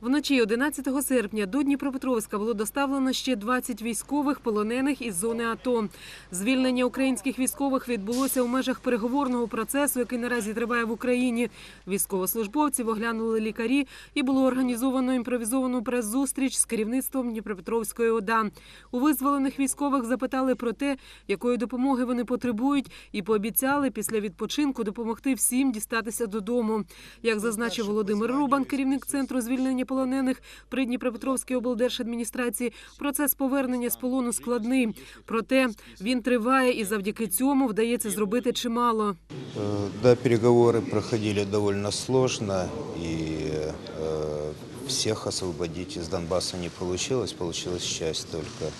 Вночі 11 серпня до Дніпропетровська було доставлено ще 20 військових полонених із зони АТО. Звільнення українських військових відбулося у межах переговорного процесу, який наразі триває в Україні. Військовослужбовців оглянули лікарі і було організовано імпровізовану прес-зустріч з керівництвом Дніпропетровської ОДА. У визволених військових запитали про те, якої допомоги вони потребують, і пообіцяли після відпочинку допомогти всім дістатися додому. Як зазначив Володимир Рубан, керівник центру звільнення полонених при Дніпропетровській облдержадміністрації, процес повернення з полону складний. Проте він триває і завдяки цьому вдається зробити чимало. Э, Да, переговоры проходили довольно сложно, и э, всех освободить из Донбасса не получилось. Получилась часть только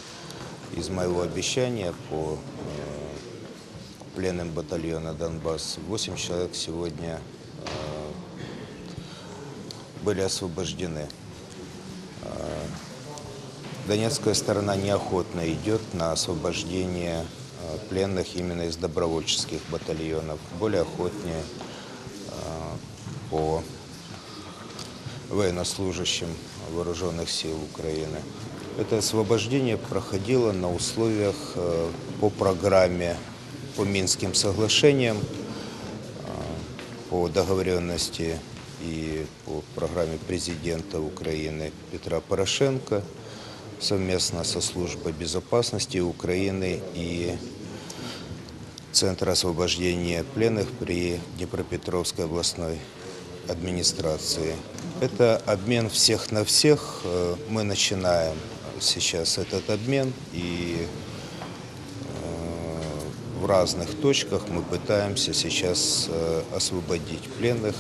из моего обещания по э, пленным батальона Донбасс. Восемь человек сегодня э, Были освобождены. Э, Донецкая сторона неохотно идет на освобождение э, пленных именно из добровольческих батальонов. Более охотнее э, по военнослужащим вооруженных сил Украины. Это освобождение проходило на условиях по программе по Минским соглашениям, по договоренности и по программе президента Украины Петра Порошенко совместно со службой безопасности Украины и Центра освобождения пленных при Днепропетровской областной администрации. Это обмен всех на всех. Э, Мы начинаем сейчас этот обмен и э, в разных точках мы пытаемся сейчас э, освободить пленных.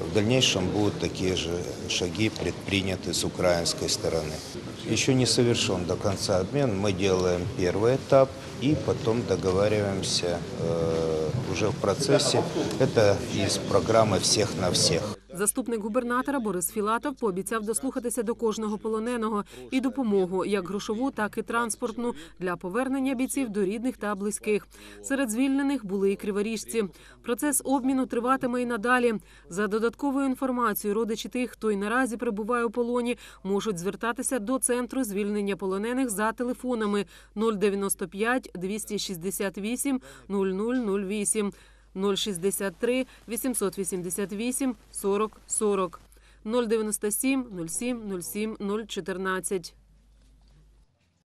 В дальнейшем будут такие же шаги предприняты с украинской стороны. Еще не совершен до конца обмен. Мы делаем первый этап и потом договариваемся э, уже в процессе. Это из программы «Всех на всех». Заступник губернатора Борис Філатов пообіцяв дослухатися до кожного полоненого і допомогу, як грошову, так і транспортну, для повернення бійців до рідних та близьких. Серед звільнених були і криворіжці. Процес обміну триватиме і надалі. За додатковою інформацією, родичі тих, хто й наразі перебуває у полоні, можуть звертатися до центру звільнення полонених за телефонами 095 268 0008 063 888 40 40 097 07 07 014.